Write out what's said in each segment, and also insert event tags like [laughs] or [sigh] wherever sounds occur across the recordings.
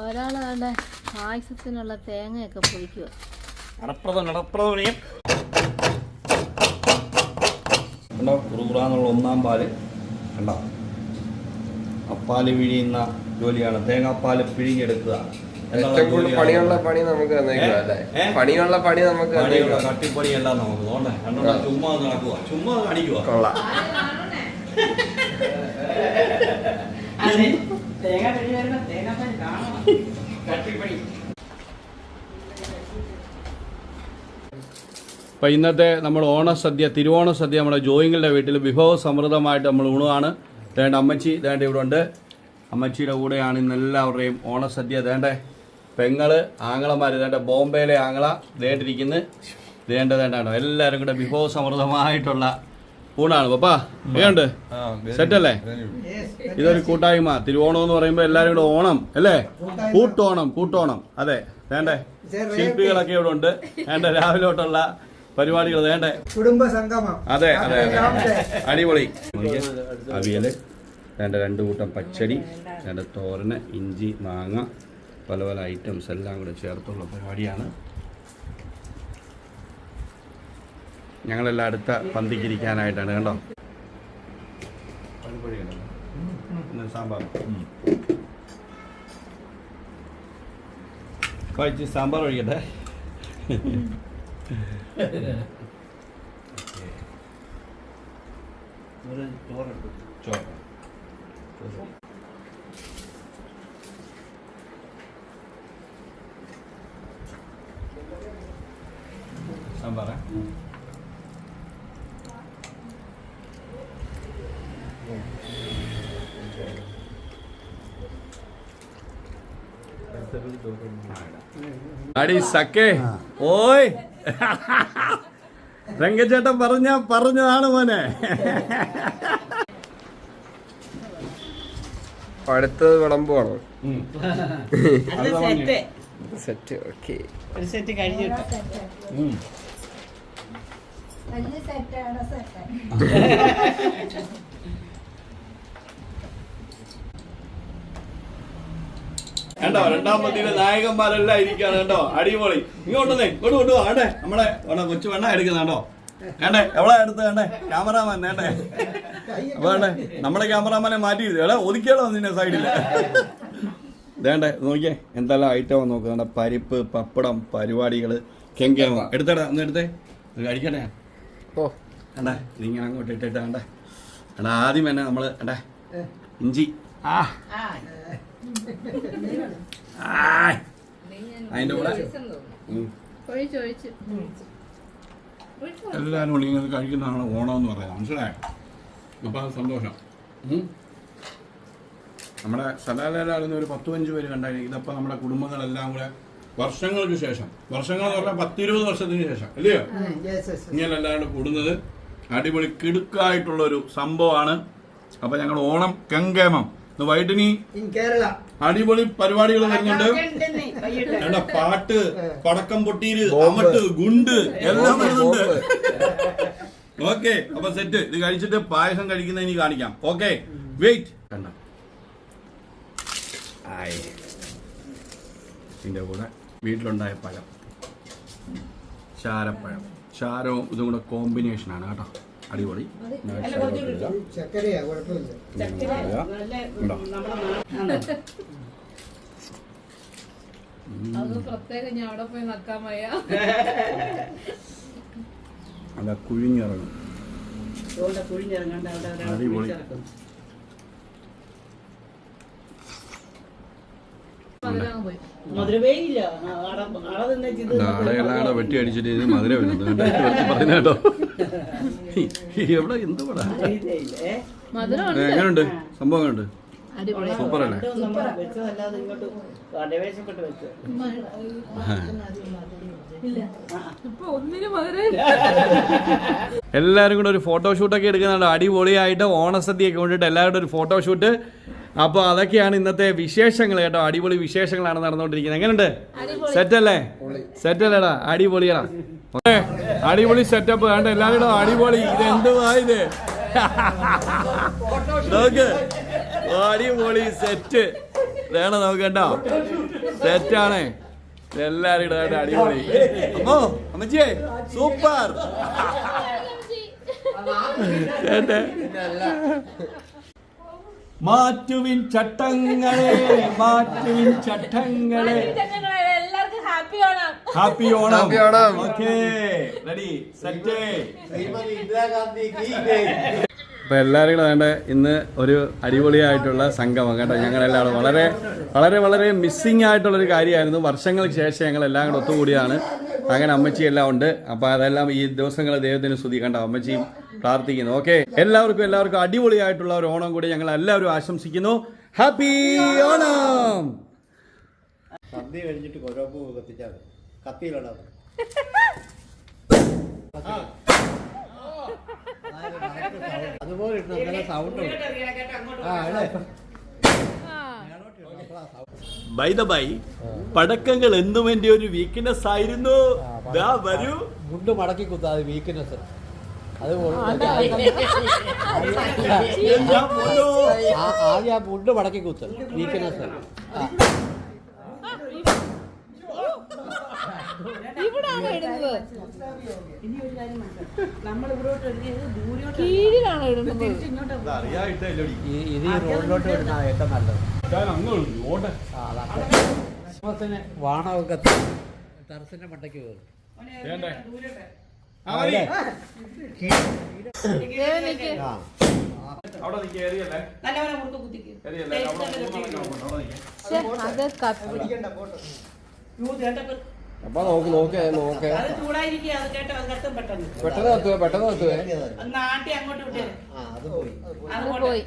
ഒരാൾ വേണ്ട പായസത്തിനുള്ള തേങ്ങയൊക്കെ പൊഴിക്കുക നടപ്രദം നടപ്രദം കണ്ടോ? കുറുകുറാന്നുള്ള ഒന്നാം പാൽ. കണ്ടോ? അപ്പാൽ പിഴിയുന്ന ജോലിയാണ്. തേങ്ങാപ്പാൽ പിഴിഞ്ഞെടുക്കുക. എന്നുള്ള ഏറ്റവും കൂടുതൽ പണിയുള്ള പണി നമുക്ക് പണിയുള്ള പണി നമുക്ക് കട്ടിപ്പണിയെല്ലാം ചുമ്മാ നടക്കുക ചുമ്മാ കാണിക്കുക കൊള്ളാം. തേങ്ങ പിഴി അപ്പോൾ ഇന്നത്തെ നമ്മൾ ഓണസദ്യ തിരുവോണ സദ്യ നമ്മുടെ ജോയിങ്ങളുടെ വീട്ടിൽ വിഭവ സമൃദ്ധമായിട്ട് നമ്മൾ ഊണുമാണ് വേണ്ട അമ്മച്ചി വേണ്ട ഇവിടെ ഉണ്ട്. അമ്മച്ചിയുടെ കൂടെയാണ് ഇന്ന് എല്ലാവരുടെയും ഓണസദ്യ വേണ്ടേ പെങ്ങൾ ആങ്ങളമാർ വേണ്ട ബോംബെയിലെ ആങ്ങള വേണ്ടിരിക്കുന്നു വേണ്ട വേണ്ടാണോ എല്ലാവരും കൂടെ വിഭവ സമൃദ്ധമായിട്ടുള്ള ഊണാണ്. പപ്പാ വേണ്ട സെറ്റല്ലേ ഇതൊരു കൂട്ടായ്മ. തിരുവോണം എന്ന് പറയുമ്പോൾ എല്ലാവരും കൂടെ ഓണം അല്ലേ? കൂട്ടോണം കൂട്ടോണം. അതെ. വേണ്ടേ? ശില്പികളൊക്കെ ഇവിടെ ഉണ്ട്. വേണ്ട? രാവിലെ തൊട്ടുള്ള പരിപാടികൾ വേണ്ടേ? കുടുംബ സംഗമം അതെ അതെ അതെ. അടിപൊളി. അവിയൽ വേണ്ട? രണ്ട് കൂട്ടം പച്ചടി വേണ്ട? തോരന് ഇഞ്ചി മാങ്ങ പല പല ഐറ്റംസ് എല്ലാം കൂടെ ചേർത്തുള്ള പരിപാടിയാണ്. ഞങ്ങളെല്ലാം അടുത്ത പന്തിക്കിരിക്കാനായിട്ടാണ് കണ്ടോ? സാമ്പാർ. കഴിച്ച് സാമ്പാർ ഒഴിക്കട്ടെ. ചോറ്. സാമ്പാറ? അടി സക്കേ ഓയ്. രംഗച്ചേട്ടൻ പറഞ്ഞ പറഞ്ഞതാണ് മോനെ. അടുത്തത് വിളമ്പാണോ. സെറ്റ് ഓക്കെ ഒരു സെറ്റ് കഴിഞ്ഞു സെറ്റാണ് സെറ്റ് [laughs] കണ്ടോ? രണ്ടാം പന്തിയിലെ നായകന്മാരെല്ലാം ഇരിക്കുകയാണ് കണ്ടോ? അടിപൊളി. ഇങ്ങോട്ട് വന്നേ ഇങ്ങോട്ട് കൊണ്ടു? ആണ്ടേ നമ്മളെ കൊച്ചു വെണ്ണ എടുക്കുന്ന കണ്ടോ? കണ്ടേ? എവിടെ എടുത്ത് കണ്ടേ? ക്യാമറാമാൻ വേണ്ടേ വേണ്ടേ നമ്മുടെ ക്യാമറാമാനെ മാറ്റി എടാ ഒതുക്കിയാലോ നിന്നെ സൈഡിൽ വേണ്ടേ നോക്കിയേ. എന്തെല്ലാം ഐറ്റം നോക്കുക കണ്ട? പരിപ്പ് പപ്പടം പരിപാടികൾ. കെങ്കേമ. എടുത്തടാ ഒന്ന് എടുത്തേ. കഴിക്കട്ടെ? ഓ. കണ്ടേ ഇതിങ്ങനെ അങ്ങോട്ട് ഇട്ടിട്ട് കണ്ടേ. എടാ ആദ്യം തന്നെ നമ്മൾ കണ്ടേ ഇഞ്ചി. ആ. അതിന്റെ കൂടെ. എല്ലാവരും ഇങ്ങനെ കഴിക്കുന്നതാണ് ഓണം എന്ന് പറയുന്നത് മനസ്സിലായോ? അപ്പം അത് സന്തോഷം. നമ്മുടെ സലാലാലാകുന്ന ഒരു പത്ത് പതിനഞ്ച് പേര് കണ്ടായിരുന്നു ഇതപ്പോൾ നമ്മുടെ കുടുംബങ്ങളെല്ലാം കൂടെ വർഷങ്ങൾക്ക് ശേഷം. വർഷങ്ങൾ എന്ന് പറഞ്ഞാൽ പത്തിരുപത് വർഷത്തിന് ശേഷം. അല്ലയോ ഇങ്ങനെ എല്ലാവരും കൂടുന്നത് അടിപൊളി കിടുക്കായിട്ടുള്ള ഒരു സംഭവമാണ്. അപ്പൊ ഞങ്ങൾ ഓണം കെങ്കേമം കേരള അടിപൊളി പരിപാടികൾ വരുന്നുണ്ട്. വേണ്ട പാട്ട് പടക്കം പൊട്ടീര് അമട്ട് ഗുണ്ട് എല്ലാം വരുന്നുണ്ട്. ഓക്കെ അപ്പൊ സെറ്റ്. ഇത് കഴിച്ചിട്ട് പായസം കഴിക്കുന്ന ഇനി കാണിക്കാം. Okay wait. കണ്ട. ഇതിന്റെ കൂടെ വീട്ടിലുണ്ടായ പഴം. ചാരപ്പഴം ചാരവും ഇതും കൂടെ കോമ്പിനേഷൻ ആണ് കേട്ടോ. അടിപൊളി. അല്ല, കുഴിഞ്ഞിറങ്ങും. അടിപൊളി. കുഴിച്ചിറക്കും. മധുരവേ ഇല്ല ആ, ആടെ ആടെ നിന്ന് ഇത് അടയെല്ലാം വെട്ടി അടിച്ചിട്ട് ഇത് മധുര വരുന്നത് കേട്ടോ. എവിടെ? എന്ത് പടാ എങ്ങനെയുണ്ട് സംഭവം എങ്ങനെയുണ്ട് സൂപ്പർ അല്ലേ എല്ലാവരും കൂടെ ഒരു ഫോട്ടോഷൂട്ടൊക്കെ എടുക്കുന്നുണ്ട്. അടിപൊളിയായിട്ട് ഓണസദ്യയൊക്കെ കൊണ്ടിട്ട് എല്ലാവരുടെ ഒരു ഫോട്ടോഷൂട്ട്. അപ്പോൾ അതൊക്കെയാണ് ഇന്നത്തെ വിശേഷങ്ങൾ കേട്ടോ. അടിപൊളി വിശേഷങ്ങളാണ് നടന്നുകൊണ്ടിരിക്കുന്നത്. എങ്ങനെയുണ്ട് സെറ്റല്ലേ? സെറ്റല്ലേടാ? സെറ്റ് അല്ലേടാ അടിപൊളിയാടാ അടിപൊളി സെറ്റപ്പ് വേണ്ട എല്ലാവരും അടിപൊളി. ഇത് എന്തുവാ ഇത്? നോക്ക്. അടിപൊളി സെറ്റ് വേണം നമുക്ക് കേട്ടോ സെറ്റാണേ എല്ലാരും അടിപൊളി. അമ്മോ അമ്മച്ചിയെ സൂപ്പർ. മാറ്റുവിൻ ചട്ടങ്ങളെ മാറ്റുവിൻ ചട്ടങ്ങളെ. Happy Onam happy Onam. Okay ready set അപ്പോൾ എല്ലാവരും കൂടെ വേണ്ട ഇന്ന് ഒരു അടിപൊളിയായിട്ടുള്ള സംഗമം കേട്ടോ. ഞങ്ങളെല്ലാവരും വളരെ വളരെ വളരെ മിസ്സിങ് ആയിട്ടുള്ളൊരു കാര്യമായിരുന്നു. വർഷങ്ങൾക്ക് ശേഷം ഞങ്ങൾ എല്ലാം കൂടെ ഒത്തുകൂടിയാണ് അങ്ങനെ അമ്മച്ചി എല്ലാം ഉണ്ട്. അപ്പോൾ അതെല്ലാം ഈ ദിവസങ്ങൾ ദൈവത്തിന് സ്തുതി കണ്ട അമ്മച്ചിയും പ്രാർത്ഥിക്കുന്നു. ഓക്കെ എല്ലാവർക്കും എല്ലാവർക്കും അടിപൊളിയായിട്ടുള്ള ഒരു ഓണം കൂടി ഞങ്ങൾ എല്ലാവരും ആശംസിക്കുന്നു. ഹാപ്പി ഓണം സദ്യ കഴിഞ്ഞിട്ട് കൊരോപ്പ് കത്തിച്ചാൽ കത്തിയിലിടാം അതുപോലെ ഇട്ട് നല്ല സൗണ്ട് ആ അല്ലേ? ബൈ ദ ബൈ പടക്കങ്ങൾ എന്നും എന്റെ ഒരു വീക്ക്നെസ് ആയിരുന്നു. ദാ വരൂ. മുണ്ട് മടക്കി കുത്താ വീക്ക്നെസ് അത്. എന്താ പോലോ? ആദ്യം ആ മുണ്ട് മടക്കി കുത്ത്. വീക്ക്നെസ് ഇവിടാണോ ഇടുന്നത്? ഇനി ഒരു കാര്യം മനസ്സിലായി നമ്മൾ ഇവിടോട്ട് എഴുതിയത് ദൂരോട്ട് കീഴിലാണോ ഇടുന്നത്? തിരിച്ച് ഇങ്ങോട്ട് അറിയായിട്ടല്ലോടി. ഇത് ഈ റോഡിലോട്ട് വരുന്ന ഏറ്റവും നല്ലത്. ആ, അതാണ്. ക്രിസ്മസിന് വാണമൊക്കെ ടെറസിന്റെ മണ്ടയ്ക്ക് കയറും? ദൂരോട്ട് ദേവനിക്ക് ആ? നല്ലവരെ മുറുക്ക് കുത്തിക്ക്. ഏറിയല്ലേ? അവിടെ മൂന്നെണ്ണം ഉണ്ട്, അവിടെ അപ്പൊ നോക്ക് നോക്ക് നോക്ക്. അത് ചൂടായിരിക്കുക അത് കേട്ടോ അത് കത്തും പെട്ടെന്ന്. പെട്ടെന്ന് കത്തുവേ പെട്ടെന്ന് കത്തുവേ. അത് നാട്ടി അങ്ങോട്ട് വിട്ടേ. അത് പോയി. അത്. പോയി.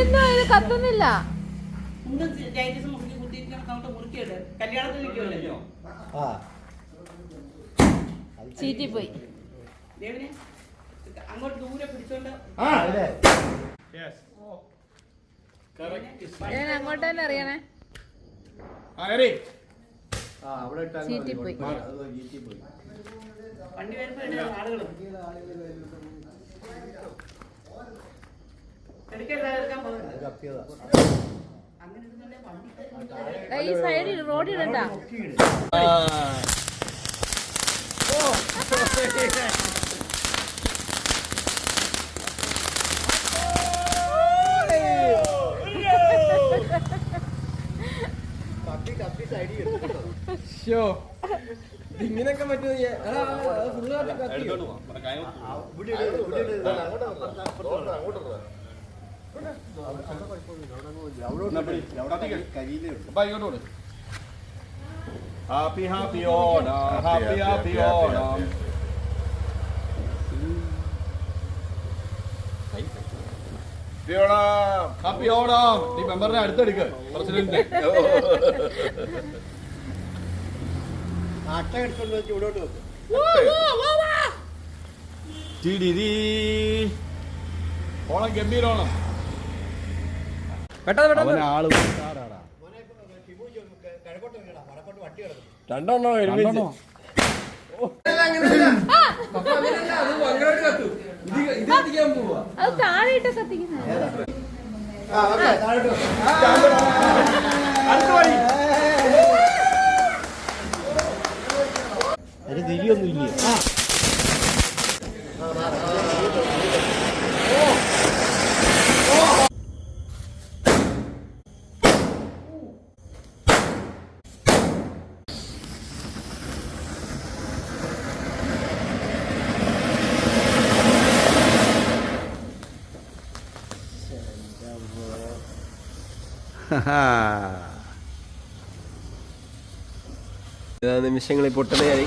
ഇത് കത്തുന്നില്ല? ചീറ്റി പോയി. ദേവിനെ അങ്ങോട്ട് ദൂരെ പിടിച്ചോണ്ട്. ഞാൻ അങ്ങോട്ട് തന്നെ അറിയണേ ആ, ഏറി. ആ അവിടെ ഇട്ടാൽ ചീറ്റി പോയി. അത് ചീറ്റി പോയി വണ്ടി വരുമ്പോ ഇടുക ആളുകളും എടുക്കരുത് എടുക്കാൻ പോകുന്നത് അത് കത്തിയതാ അങ്ങനെ ഇരുന്നല്ലേ വണ്ടി ഈ സൈഡിൽ റോഡിൽ ഇടണ്ട ആ. കത്തി കത്തി സൈഡിൽ എടുത്തു ഷോ ഇങ്ങനെയൊക്കെ പറ്റുമോ ഫുള്ള് കത്തി എടുത്തോണ്ട് പോവാം. ഇവിടെ കായം ഇവിടെ ഇട്, ഇവിടെ ഇട്. ഇതല്ല, അങ്ങോട്ട് അപ്പുറത്ത്, അപ്പുറത്ത് വേണം. എന്നാ പിടി. കത്തിക്ക്. കരിയിലുണ്ട് അപ്പൊ ഇങ്ങോട്ട് കൊടു. Happy happy Onam. Happy happy Onam. Happy. Onam. ഈ മെമ്പറിനെ അടുത്തെടുക്ക്. പ്രസിഡന്റ് [laughs] [laughs] അട്ട എടുത്തോണ്ട് വെച്ച് ഇവിടോട്ട് വെക്കും. ഓണം ഗംഭീരോണം പെട്ടെന്ന് പെട്ടെന്ന്. ആൾ രണ്ടെണ്ണോ രണ്ടെണ്ണോ? അത് അങ്ങോട്ട് കത്തു ഇത് ഇത് നിമിഷങ്ങളിൽ പൊട്ടുന്നതായി